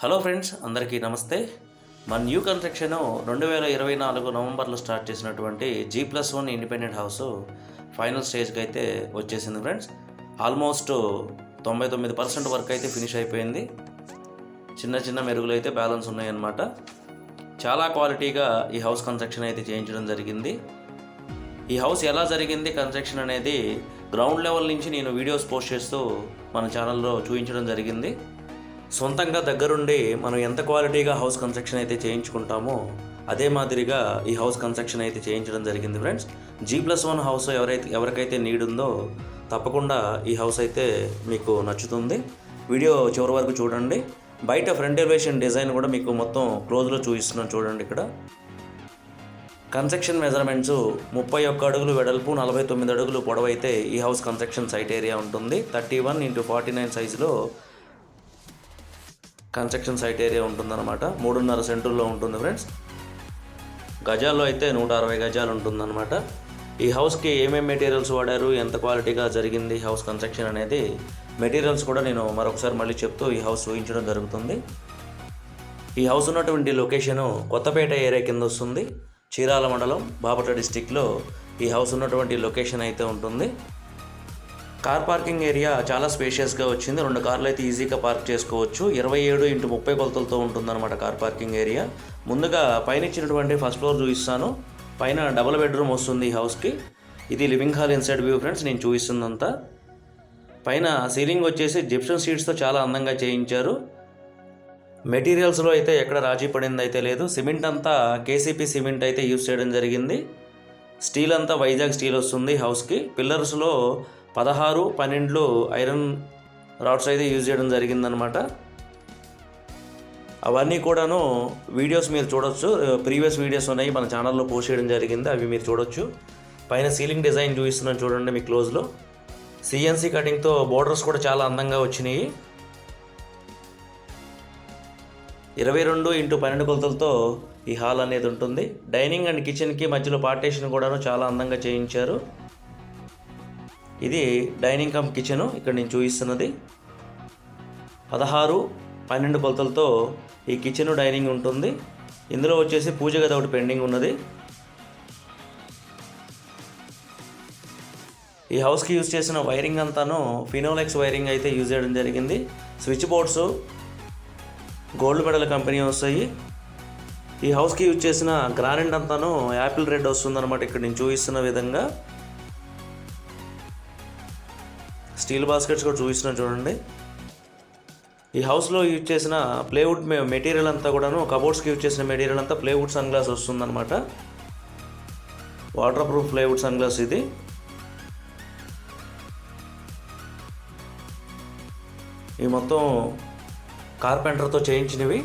Hello friends అందరికీ నమస్తే. మన న్యూ కన్స్ట్రక్షన్ రెండు వేల ఇరవై నాలుగు నవంబర్లో స్టార్ట్ చేసినటువంటి G plus one independent house final స్టేజ్కి అయితే వచ్చేసింది ఫ్రెండ్స్. ఆల్మోస్ట్ తొంభై తొమ్మిది పర్సెంట్ వర్క్ అయితే ఫినిష్ అయిపోయింది. చిన్న చిన్న మెరుగులు అయితే బ్యాలెన్స్ ఉన్నాయన్నమాట. చాలా క్వాలిటీగా ఈ హౌస్ కన్స్ట్రక్షన్ అయితే చేయించడం జరిగింది. ఈ హౌస్ ఎలా జరిగింది? కన్స్ట్రక్షన్ అనేది గ్రౌండ్ లెవెల్ నుంచి నేను వీడియోస్ పోస్ట్ చేస్తూ మన ఛానల్లో చూపించడం జరిగింది. సొంతంగా దగ్గరుండి మనం ఎంత క్వాలిటీగా హౌస్ కన్స్ట్రక్షన్ అయితే చేయించుకుంటామో అదే మాదిరిగా ఈ హౌస్ కన్స్ట్రక్షన్ అయితే చేయించడం జరిగింది friends. G plus one house ఎవరైతే ఎవరికైతే నీడ్ ఉందో తప్పకుండా ఈ హౌస్ అయితే మీకు నచ్చుతుంది. వీడియో చివరి వరకు చూడండి. బయట ఫ్రంట్ ఎలివేషన్ డిజైన్ కూడా మీకు మొత్తం క్లోజ్లో చూపిస్తున్నాను చూడండి ఇక్కడ. కన్స్ట్రక్షన్ మెజర్మెంట్స్ ముప్పై ఒక్క అడుగులు వెడల్పు నలభై తొమ్మిది అడుగులు పొడవైతే ఈ హౌస్ కన్స్ట్రక్షన్ సైట్ ఏరియా ఉంటుంది. Thirty one into forty nine సైజులో కన్స్ట్రక్షన్ సైట్ ఏరియా ఉంటుందన్నమాట. మూడున్నర సెంటుల్లో ఉంటుంది ఫ్రెండ్స్. గజాల్లో అయితే నూట అరవై గజాలు ఉంటుందన్నమాట. ఈ హౌస్కి ఏమేమి మెటీరియల్స్ వాడారు ఎంత క్వాలిటీగా జరిగింది ఈ హౌస్ కన్స్ట్రక్షన్ అనేది మెటీరియల్స్ కూడా నేను మరొకసారి మళ్ళీ చెప్తూ ఈ హౌస్ ఊహించడం జరుగుతుంది. ఈ హౌస్ ఉన్నటువంటి లొకేషను కొత్తపేట ఏరియా కింద వస్తుంది. చీరాల మండలం బాపట్ల డిస్టిక్లో ఈ హౌస్ ఉన్నటువంటి లొకేషన్ అయితే ఉంటుంది. కార్ పార్కింగ్ ఏరియా చాలా స్పేషియస్గా వచ్చింది. రెండు కార్లు అయితే ఈజీగా పార్క్ చేసుకోవచ్చు. ఇరవై ఏడు ఇంటూ ముప్పై కొలతలతో ఉంటుందన్నమాట కార్ పార్కింగ్ ఏరియా. ముందుగా పైన ఇచ్చినటువంటి ఫస్ట్ ఫ్లోర్ చూపిస్తాను. పైన డబుల్ బెడ్రూమ్ వస్తుంది ఈ హౌస్కి ఇది living hall inside view friends నేను చూపిస్తుందంతా పైన సీలింగ్ వచ్చేసి జిప్షన్ సీట్స్తో చాలా అందంగా చేయించారు. మెటీరియల్స్లో అయితే ఎక్కడ రాజీ పడింది అయితే లేదు. సిమెంట్ అంతా కేసీపీ సిమెంట్ అయితే యూజ్ చేయడం జరిగింది. స్టీల్ అంతా వైజాగ్ స్టీల్ వస్తుంది హౌస్కి పిల్లర్స్లో పదహారు పన్నెండులో ఐరన్ రాడ్స్ అయితే యూజ్ చేయడం జరిగిందనమాట అవన్నీ కూడాను వీడియోస్ మీరు చూడొచ్చు. ప్రీవియస్ వీడియోస్ ఉన్నాయి. మన ఛానల్లో పోస్ట్ చేయడం జరిగింది. అవి మీరు చూడొచ్చు. పైన సీలింగ్ డిజైన్ చూపిస్తున్నాను చూడండి మీ క్లోజ్లో. సిఎన్సీ కటింగ్తో బోర్డర్స్ కూడా చాలా అందంగా వచ్చినాయి. ఇరవై రెండు ఇంటూ పన్నెండు కొలతలతో ఈ హాల్ అనేది ఉంటుంది. డైనింగ్ అండ్ కిచెన్కి మధ్యలో పార్టేషన్ కూడాను చాలా అందంగా చేయించారు. ఇది డైనింగ్ కమ్ కిచెను. ఇక్కడ నేను చూపిస్తున్నది. పదహారు పన్నెండు కొలతలతో ఈ కిచెన్ డైనింగ్ ఉంటుంది. ఇందులో వచ్చేసి పూజ గది ఒకటి పెండింగ్ ఉన్నది. ఈ హౌస్కి యూజ్ చేసిన వైరింగ్ అంతాను ఫినోలెక్స్ వైరింగ్ అయితే యూజ్ చేయడం జరిగింది. Switch boards gold medal company వస్తాయి. ఈ హౌస్కి యూజ్ చేసిన గ్రానైట్ అంతాను యాపిల్ రెడ్ వస్తుందన్నమాట. ఇక్కడ నేను చూపిస్తున్న విధంగా. స్టీల్ బాస్కెట్స్ కూడా చూపిస్తున్నాను చూడండి. ఈ హౌస్లో యూజ్ చేసిన ప్లేవుడ్ మెటీరియల్ అంతా కూడాను కబోర్డ్స్కి యూజ్ చేసిన మెటీరియల్ అంతా ప్లేవుడ్ సన్ గ్లాస్ వస్తుందన్నమాట. Water proof plywood sun glass ఇది. ఇవి మొత్తం కార్పెంటర్తో చేయించినవి.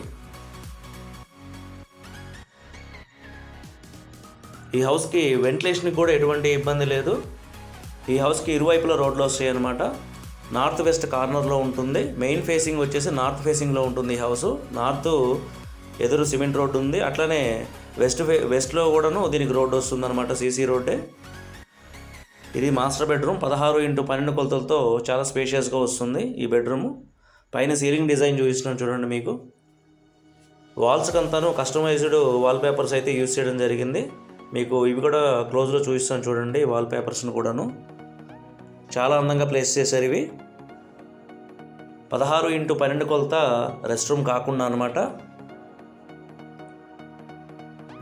ఈ హౌస్కి వెంటిలేషన్కి కూడా ఎటువంటి ఇబ్బంది లేదు. ఈ హౌస్కి ఇరువైపులా రోడ్లు వస్తాయి అనమాట నార్త్ వెస్ట్ కార్నర్లో ఉంటుంది. మెయిన్ ఫేసింగ్ వచ్చేసి నార్త్ ఫేసింగ్లో ఉంటుంది ఈ హౌస్. నార్త్ ఎదురు సిమెంట్ రోడ్డు ఉంది. అట్లనే వెస్ట్ ఫే వెస్ట్లో కూడాను దీనికి రోడ్డు వస్తుంది అనమాట సీసీ రోడ్డే. ఇది మాస్టర్ బెడ్రూమ్. పదహారు ఇంటూ పన్నెండు కొలతలతో చాలా స్పేషియస్గా వస్తుంది ఈ బెడ్రూమ్. పైన సీలింగ్ డిజైన్ చూపిస్తున్నాను చూడండి మీకు. వాల్స్కి అంతాను కస్టమైజ్డ్ వాల్ పేపర్స్ అయితే యూజ్ చేయడం జరిగింది. మీకు ఇవి కూడా క్లోజ్లో చూపిస్తాను చూడండి వాల్ పేపర్స్ని కూడాను. చాలా అందంగా ప్లేస్ చేశారు ఇవి. పదహారు ఇంటూ పన్నెండు కొలత రెస్ట్ రూమ్ కాకుండా అనమాట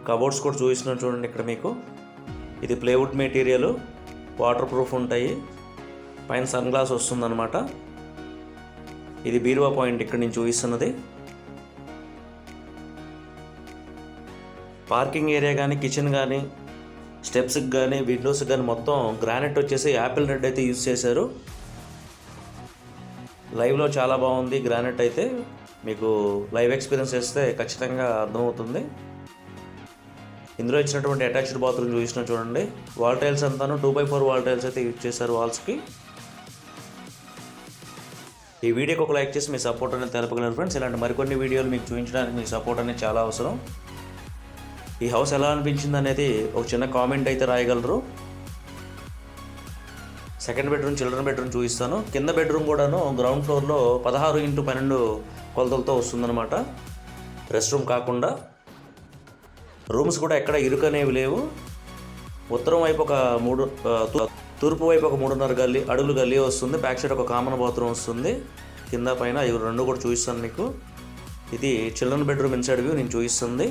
కబోర్డ్స్ కూడా చూపిస్తున్నాను చూడండి ఇక్కడ మీకు. ఇది ప్లేవుడ్ మెటీరియల్ వాటర్ ప్రూఫ్ ఉంటాయి. పైన సన్ గ్లాస్ వస్తుందన్నమాట. ఇది బీరువా పాయింట్ ఇక్కడ నేను చూపిస్తున్నది. పార్కింగ్ ఏరియా కానీ కిచెన్ కానీ స్టెప్స్కి కానీ విండోస్కి కానీ మొత్తం గ్రానైట్ వచ్చేసి యాపిల్ రెడ్ అయితే యూజ్ చేశారు. లైవ్లో చాలా బాగుంది గ్రానైట్ అయితే. మీకు లైవ్ ఎక్స్పీరియన్స్ చేస్తే ఖచ్చితంగా అర్థమవుతుంది. ఇందులో ఇచ్చినటువంటి అటాచ్డ్ బాత్రూమ్ చూసిన చూడండి. వాల్ టైల్స్ అంతాను two by four wall tiles అయితే యూజ్ చేశారు వాల్స్కి. ఈ వీడియోకి ఒక లైక్ చేసి మీ సపోర్ట్ అనేది తెలపగలరు ఫ్రెండ్స్. ఇలాంటి మరికొన్ని వీడియోలు మీకు చూపించడానికి మీ సపోర్ట్ అనేది చాలా అవసరం. ఈ హౌస్ ఎలా అనిపించింది అనేది ఒక చిన్న కామెంట్ అయితే రాయగలరు. సెకండ్ బెడ్రూమ్ చిల్డ్రన్ బెడ్రూమ్ చూపిస్తాను. కింద బెడ్రూమ్ కూడాను గ్రౌండ్ ఫ్లోర్లో పదహారు ఇంటూ పన్నెండు కొలతలతో వస్తుందన్నమాట. రెస్ట్ రూమ్ కాకుండా. రూమ్స్ కూడా ఎక్కడ ఇరుకనేవి లేవు. ఉత్తరం వైపు ఒక మూడు తూర్పు వైపు ఒక మూడున్నర గల్లీ అడుగులు గల్లీ వస్తుంది. బ్యాక్ సైడ్ ఒక కామన్ బాత్రూమ్ వస్తుంది. కింద పైన ఇవి రెండు కూడా చూపిస్తాను మీకు. ఇది చిల్డ్రన్ బెడ్రూమ్ ఇన్సైడ్ వ్యూ నేను చూపిస్తుంది.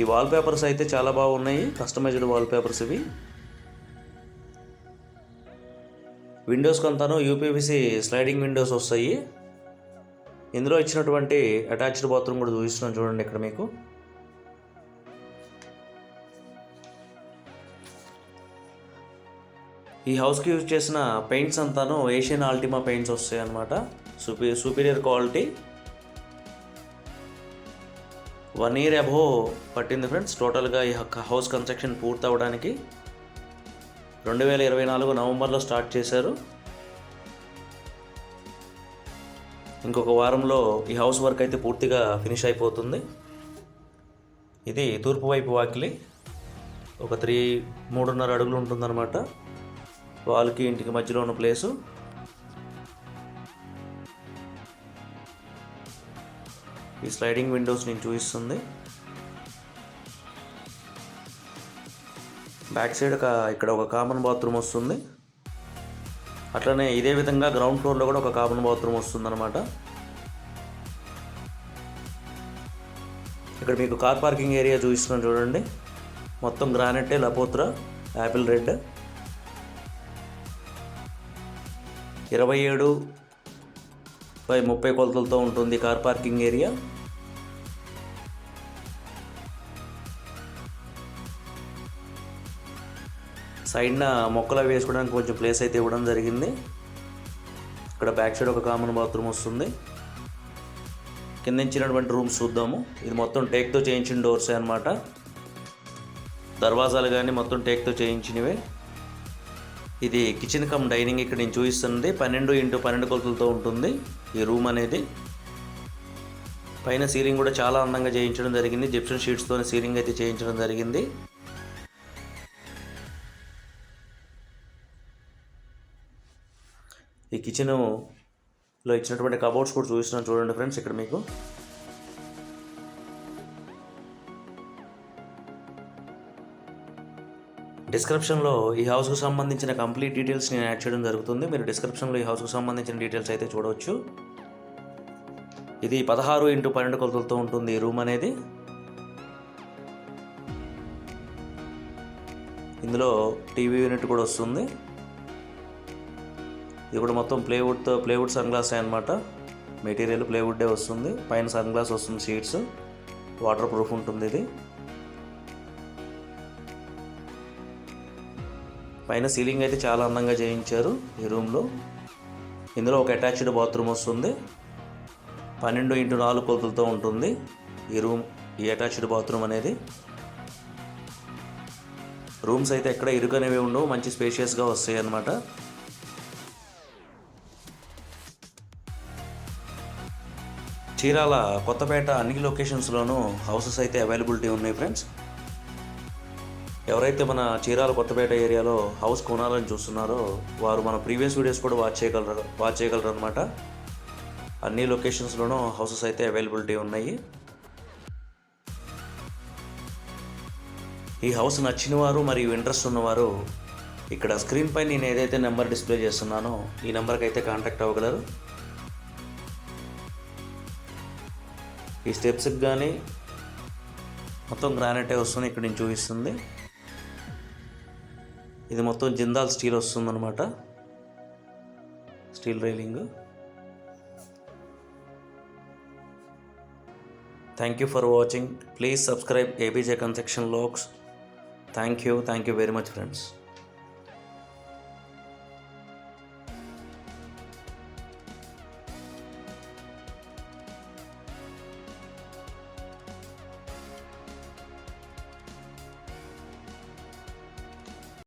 ఈ వాల్ పేపర్స్ అయితే చాలా బాగున్నాయి. కస్టమైజ్డ్ వాల్ పేపర్స్ ఇవి విండోస్కి అంతాను యూపీవీసీ స్లైడింగ్ విండోస్ వస్తాయి. ఇందులో ఇచ్చినటువంటి అటాచ్డ్ బాత్రూమ్ కూడా చూపిస్తున్నాను చూడండి ఇక్కడ మీకు. ఈ హౌస్కి యూజ్ చేసిన పెయింట్స్ అంతాను ఏషియన్ ఆల్టిమా పెయింట్స్ వస్తాయి అన్నమాట సూపీ సూపీరియర్ క్వాలిటీ వన్ ఇయర్ అబో పట్టింది ఫ్రెండ్స్ టోటల్గా ఈ హౌస్ కన్స్ట్రక్షన్ పూర్తవడానికి రెండు వేల ఇరవై నాలుగు నవంబర్లో స్టార్ట్ చేశారు. ఇంకొక వారంలో ఈ హౌస్ వర్క్ అయితే పూర్తిగా ఫినిష్ అయిపోతుంది. ఇది తూర్పు వైపు వాకిలి. ఒక త్రీ మూడున్నర అడుగులు ఉంటుందన్నమాట. వాళ్ళకి ఇంటికి మధ్యలో ఉన్న ప్లేసు ఈ స్లైడింగ్ విండోస్ నేను చూపిస్తుంది. బ్యాక్ సైడ్ ఒక ఇక్కడ ఒక కామన్ బాత్రూమ్ వస్తుంది. అట్లనే ఇదే విధంగా గ్రౌండ్ ఫ్లోర్లో కూడా ఒక కామన్ బాత్రూమ్ వస్తుందన్నమాట. ఇక్కడ మీకు కార్ పార్కింగ్ ఏరియా చూపిస్తున్నాను చూడండి. మొత్తం గ్రానైటే లపోత్రా యాపిల్ రెడ్. ఇరవై ఏడు బై ముప్పై కొలతలతో ఉంటుంది కార్ పార్కింగ్ ఏరియా. సైడ్న మొక్కలు అవి వేసుకోవడానికి కొంచెం ప్లేస్ అయితే ఇవ్వడం జరిగింది. ఇక్కడ బ్యాక్ సైడ్ ఒక కామన్ బాత్రూమ్ వస్తుంది. కింద ఇచ్చినటువంటి రూమ్స్ చూద్దాము. ఇది మొత్తం టేక్తో చేయించిన డోర్సే అనమాట దర్వాజాలు కానీ మొత్తం టేక్తో చేయించినవే. ఇది కిచెన్ కమ్ డైనింగ్ ఇక్కడ నేను చూపిస్తుంది. పన్నెండు ఇంటూ పన్నెండు కొలతలతో ఉంటుంది ఈ రూమ్ అనేది. పైన సీలింగ్ కూడా చాలా అందంగా చేయించడం జరిగింది. జిప్షన్ షీట్స్తో సీలింగ్ అయితే చేయించడం జరిగింది. ఈ కిచెన్లో ఇచ్చినటువంటి కబోర్డ్స్ కూడా చూపిస్తున్నాను చూడండి ఫ్రెండ్స్ ఇక్కడ మీకు. డిస్క్రిప్షన్లో ఈ హౌస్కు సంబంధించిన కంప్లీట్ డీటెయిల్స్ నేను యాడ్ చేయడం జరుగుతుంది. మీరు డిస్క్రిప్షన్లో ఈ హౌస్కు సంబంధించిన డీటెయిల్స్ అయితే చూడవచ్చు. ఇది పదహారు ఇంటూ పన్నెండు కొలతలతో ఉంటుంది ఈ రూమ్ అనేది. ఇందులో టీవీ యూనిట్ కూడా వస్తుంది. ఇది కూడా మొత్తం ప్లేవుడ్తో ప్లేవుడ్ సన్ గ్లాస్ అనమాట మెటీరియల్ ప్లేవుడ్డే వస్తుంది. పైన సన్ గ్లాస్ వస్తుంది సీట్స్ వాటర్ ప్రూఫ్ ఉంటుంది ఇది. పైన సీలింగ్ అయితే చాలా అందంగా చేయించారు ఈ రూమ్లో. ఇందులో ఒక అటాచ్డ్ బాత్రూమ్ వస్తుంది. పన్నెండు ఇంటూ నాలుగు కొలతలతో ఉంటుంది ఈ రూమ్ ఈ అటాచ్డ్ బాత్రూమ్ అనేది. రూమ్స్ అయితే ఎక్కడ ఇరుకనేవి ఉండవు మంచి స్పేషియస్గా వస్తాయి అన్నమాట చీరాల కొత్తపేట అన్ని లొకేషన్స్లోనూ హౌసెస్ అయితే అవైలబిలిటీ ఉన్నాయి ఫ్రెండ్స్. ఎవరైతే మన చీరాల కొత్తపేట ఏరియాలో హౌస్ కొనాలని చూస్తున్నారో వారు మన ప్రీవియస్ వీడియోస్ కూడా వాచ్ చేయగలరు వాచ్ చేయగలరు అనమాట అన్ని లొకేషన్స్లోనూ హౌసెస్ అయితే అవైలబిలిటీ ఉన్నాయి. ఈ హౌస్ నచ్చిన వారు మరియు ఇంట్రెస్ట్ ఉన్నవారు ఇక్కడ స్క్రీన్ పై నేను ఏదైతే నెంబర్ డిస్ప్లే చేస్తున్నానో ఈ నెంబర్కి అయితే కాంటాక్ట్ అవ్వగలరు. ఈ స్టెప్స్కి కానీ మొత్తం గ్రానైటే వస్తుంది. ఇక్కడ నేను చూపిస్తుంది. ఇది మొత్తం జిందాల్ స్టీల్ వస్తుందన్నమాట. Steel railing. Thank you for watching please subscribe ABJ construction లోక్స్ thank you thank you very much friends